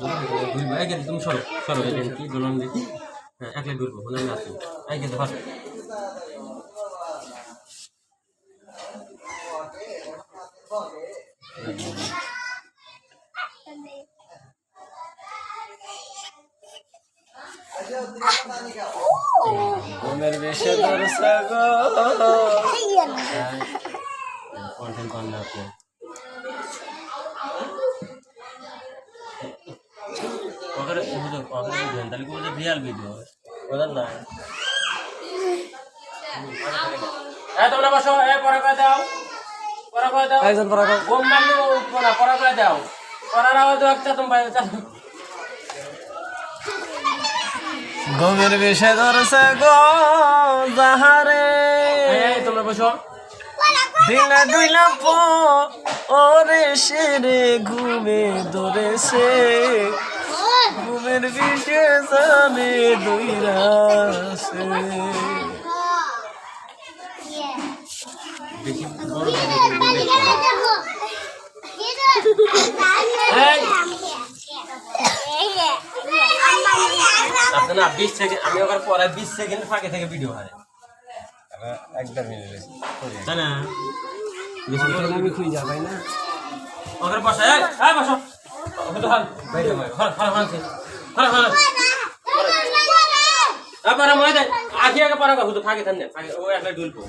ঘুরবো এই গেলে তুমি সরো সরো এই কি বললাম দেখি হ্যাঁ একলাই ঘুরবো বলে আমি আসি এই গেলে ধর ঘুমের বেশে ধরছে কন্টেন্ট পান না আপনি হুজুর বুঝবেন তাহলে কি বলছে রিয়াল ভিডিও ওদের না এই তোমরা বসো এই পড়া করে দাও। পড়া করে দাও। একজন পড়া কর। ঘুম মারলে পড়া পড়া করে দাও। পড়ার আওয়াজ একটা তুমি বাইরে চালো। ঘুমের বেশে ধরছে গো তোমরা বসো। দুইলা সেরে ঘুমে ধরেছে। ঘুমের বিষে জানে দুইরাছে বেশি বড় বিশ সেকেন্ড আমি ওখানে পরে বিশ সেকেন্ড ফাঁকে থেকে ভিডিও হারে একদম তাই না আমি খুঁজে যাবাই না ওখানে বসো বসো ওখানে হাল বাইরে হর হর আবার মনে দেয় আগে আগে পড়া কথা ফাঁকে থান ফাঁকে ও একটা ডুলবো।